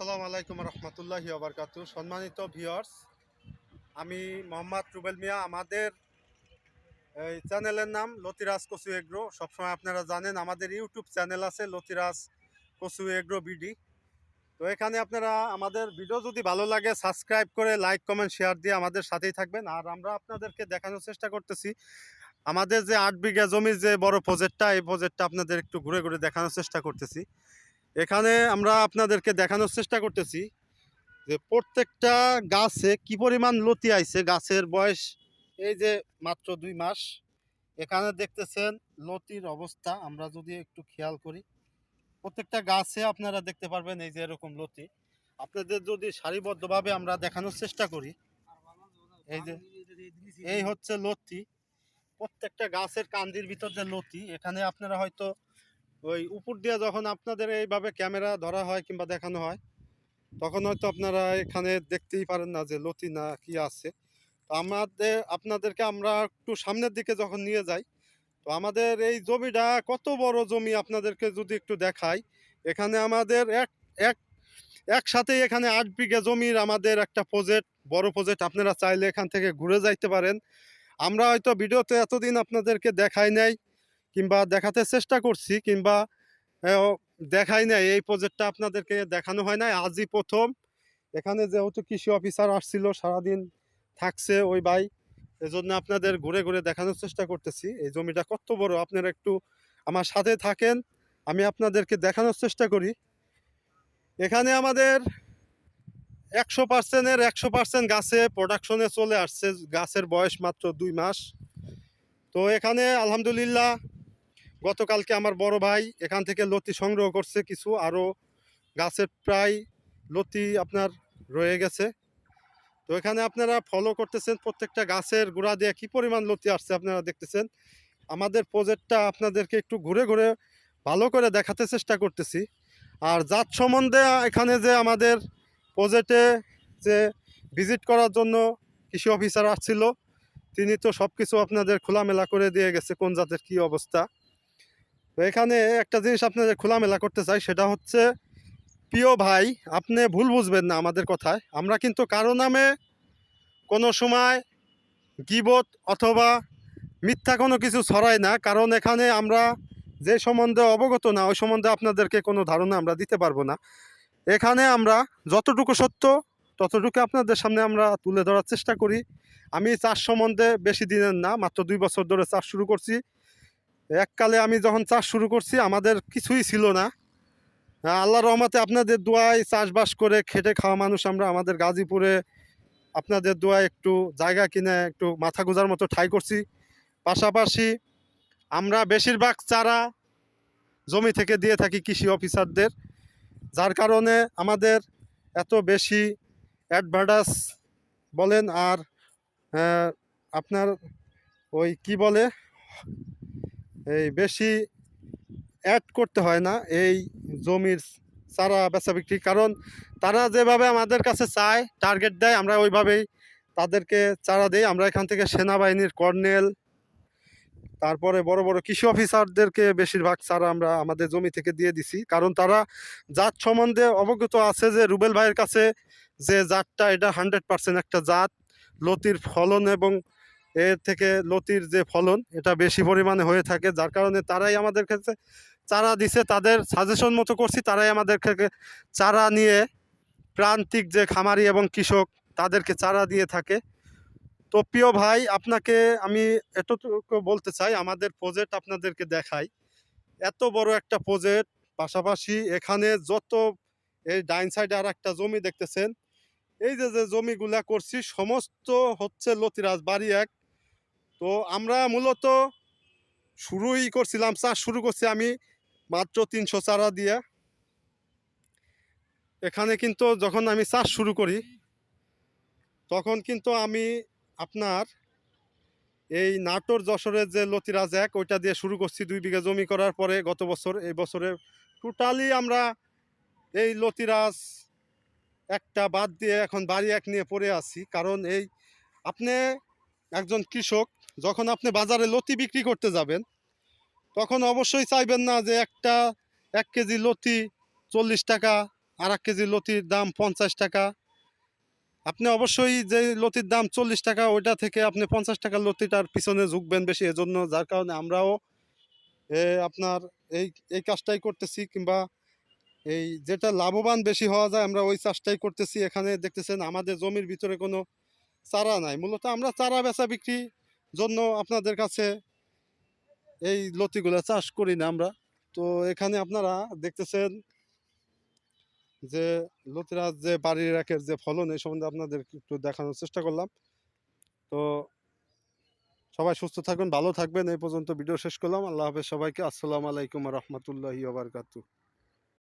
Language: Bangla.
আসসালামু আলাইকুম রহমতুল্লাহি আবরকাতু সম্মানিত ভিউয়ার্স, আমি মোহাম্মদ রুবেল মিয়া। আমাদের এই চ্যানেলের নাম লতিরাজ কচু এগ্রো। সবসময় আপনারা জানেন, আমাদের ইউটিউব চ্যানেল আছে লতিরাজ কচু এগ্রো বিডি। তো এখানে আপনারা আমাদের ভিডিও যদি ভালো লাগে, সাবস্ক্রাইব করে লাইক, কমেন্ট, শেয়ার দিয়ে আমাদের সাথেই থাকবেন। আর আমরা আপনাদেরকে দেখানোর চেষ্টা করতেছি, আমাদের যে আট বিঘা জমির যে বড় প্রজেক্টটা এই প্রজেক্টটা আপনাদের একটু ঘুরে ঘুরে দেখানোর চেষ্টা করতেছি। এখানে আমরা আপনাদেরকে দেখানোর চেষ্টা করতেছি যে প্রত্যেকটা গাছে কি পরিমাণ লতি আইছে, গাছের বয়স এই যে মাত্র দুই মাস। এখানে দেখতেছেন লতির অবস্থা, আমরা যদি একটু খেয়াল করি। প্রত্যেকটা গাছে আপনারা দেখতে পারবেন এই যে এরকম লতি। আপনাদের যদি সারিবদ্ধভাবে আমরা দেখানোর চেষ্টা করি, এই যে এই হচ্ছে লতি। প্রত্যেকটা গাছের কান্দির ভিতর যে লতি, এখানে আপনারা হয়তো ওই উপর দিয়ে যখন আপনাদের এইভাবে ক্যামেরা ধরা হয় কিংবা দেখানো হয়, তখন হয়তো আপনারা এখানে দেখতেই পারেন না যে লতি না কি আছে। তো আমাদের, আপনাদেরকে আমরা একটু সামনের দিকে যখন নিয়ে যাই, তো আমাদের এই জমিটা কত বড় জমি আপনাদেরকে যদি একটু দেখাই, এখানে আমাদের এক এক একসাথেই এখানে আট বিঘা জমির আমাদের একটা প্রজেক্ট বড় প্রজেক্ট আপনারা চাইলে এখান থেকে ঘুরে যাইতে পারেন। আমরা হয়তো ভিডিওতে এতদিন আপনাদেরকে দেখাই নাই কিংবা দেখাতে চেষ্টা করছি, কিংবা দেখাই নাই। এই প্রজেক্টটা আপনাদেরকে দেখানো হয় নাই। আজই প্রথম। এখানে যেহেতু কৃষি অফিসার আসছিল, সারাদিন থাকছে ওই ভাই। এজন্য আপনাদের ঘুরে ঘুরে দেখানোর চেষ্টা করতেছি। এই জমিটা কত বড়, আপনারা একটু আমার সাথে থাকেন। আমি আপনাদেরকে দেখানোর চেষ্টা করি। এখানে আমাদের একশো পার্সেন্টের একশো পার্সেন্ট গাছে প্রোডাকশনে চলে আসছে। গাছের বয়স মাত্র দুই মাস। তো এখানে আলহামদুলিল্লাহ গতকালকে আমার বড় ভাই এখান থেকে লতি সংগ্রহ করছে কিছু, আরও গাছের প্রায় লতি আপনার রয়ে গেছে। তো এখানে আপনারা ফলো করতেছেন প্রত্যেকটা গাছের গোড়া দিয়ে কী পরিমাণ লতি আসছে আপনারা দেখতেছেন। আমাদের প্রজেক্টটা আপনাদেরকে একটু ঘুরে ঘুরে ভালো করে দেখাতে চেষ্টা করতেছি। আর জাত সম্বন্ধে এখানে যে আমাদের প্রজেক্টে যে ভিজিট করার জন্য কৃষি অফিসার আসছিল, তিনি তো সব কিছু আপনাদের খোলামেলা করে দিয়ে গেছে, কোন জাতের কী অবস্থা। তো এখানে একটা জিনিস আপনাদের খোলামেলা করতে চাই, সেটা হচ্ছে, প্রিয় ভাই, আপনি ভুল বুঝবেন না আমাদের কথায়। আমরা কিন্তু কারও নামে কোনো সময় গিবত অথবা মিথ্যা কোনো কিছু ছড়াই না। কারণ এখানে আমরা যে সম্বন্ধে অবগত না, ওই সম্বন্ধে আপনাদেরকে কোনো ধারণা আমরা দিতে পারব না। এখানে আমরা যতটুকু সত্য, ততটুকু আপনাদের সামনে আমরা তুলে ধরার চেষ্টা করি। আমি চাষ সম্বন্ধে বেশি দিনের না, মাত্র দুই বছর ধরে চাষ শুরু করছি। এককালে আমি যখন চাষ শুরু করছি, আমাদের কিছুই ছিল না। আল্লাহ রহমতে আপনাদের দোয়ায় চাষবাস করে খেটে খাওয়া মানুষ আমরা আমাদের গাজীপুরে আপনাদের দোয়ায় একটু জায়গা কিনে একটু মাথা গোজার মতো ঠাই করছি। পাশাপাশি আমরা বেশিরভাগ চারা জমি থেকে দিয়ে থাকি কৃষি অফিসারদের, যার কারণে আমাদের এত বেশি অ্যাডভার্টাস বলেন আর আপনার ওই কি বলে? এই বেশি অ্যাড করতে হয় না এই জমির চারা বেচা বিক্রি। কারণ তারা যেভাবে আমাদের কাছে চায় টার্গেট দেয়, আমরা ওইভাবেই তাদেরকে চারা দিই। আমরা এখান থেকে সেনাবাহিনীর কর্নেল, তারপরে বড় বড় কৃষি অফিসারদেরকে বেশিরভাগ চারা আমরা আমাদের জমি থেকে দিয়ে দিছি। কারণ তারা জাত সম্বন্ধে অবগত আছে যে রুবেল ভাইয়ের কাছে যে জাতটা, এটা হান্ড্রেড পার্সেন্ট একটা জাত। লতির ফলন এবং এর থেকে লতির যে ফলন, এটা বেশি পরিমাণে হয়ে থাকে। যার কারণে তারাই আমাদের কাছে চারা দিছে, তাদের সাজেশন মতো করছি, তারাই আমাদের থেকে চারা নিয়ে প্রান্তিক যে খামারি এবং কৃষক, তাদেরকে চারা দিয়ে থাকে। তো প্রিয় ভাই, আপনাকে আমি এতটুকু বলতে চাই, আমাদের প্রজেক্ট আপনাদেরকে দেখাই। এত বড় একটা প্রজেক্ট পাশাপাশি এখানে যত এই ডাইন সাইডে আর একটা জমি দেখতেছেন, এই যে যে জমিগুলা করছি, সমস্ত হচ্ছে লতিরাজ, বাড়ি এক। তো আমরা মূলত শুরুই করছিলাম চাষ শুরু করছি আমি মাত্র তিনশো চারা দিয়ে। এখানে কিন্তু যখন আমি চাষ শুরু করি, তখন কিন্তু আমি আপনার এই নাটোর যশোরের যে লতিরাজ এক, ওইটা দিয়ে শুরু করছি দুই বিঘা জমি করার পরে গত বছর, এই বছরে টোটালি আমরা এই লতিরাজ একটা বাদ দিয়ে এখন বাড়ি এক নিয়ে পড়ে আছি। কারণ এই আপনি একজন কৃষক যখন আপনি বাজারে লতি বিক্রি করতে যাবেন তখন অবশ্যই চাইবেন না যে একটা এক কেজি লতি চল্লিশ টাকা আর এক কেজি লতির দাম পঞ্চাশ টাকা। আপনি অবশ্যই যে লতির দাম চল্লিশ টাকা ওইটা থেকে আপনি পঞ্চাশ টাকার লতিটার পিছনে ঝুঁকবেন বেশি। এজন্য যার কারণে আমরাও এ, আপনার এই এই কাজটাই করতেছি কিংবা এই যেটা লাভবান বেশি হওয়া যায় আমরা ওই চাষটাই করতেছি। এখানে দেখতেছেন আমাদের জমির ভিতরে কোনো চারা নাই। মূলত আমরা চারা বেচা বিক্রি জন্য আপনাদের কাছে এই লতিগুলো চাষ করি না আমরা। তো এখানে আপনারা দেখতেছেন যে লতিরাজ যে বাড়ির একের যে ফলন, এই সম্বন্ধে আপনাদের একটু দেখানোর চেষ্টা করলাম। তো সবাই সুস্থ থাকবেন, ভালো থাকবেন। এই পর্যন্ত ভিডিও শেষ করলাম। আল্লাহ হাফেজ সবাইকে। আসসালামু আলাইকুম রহমতুল্লাহি বারকাতু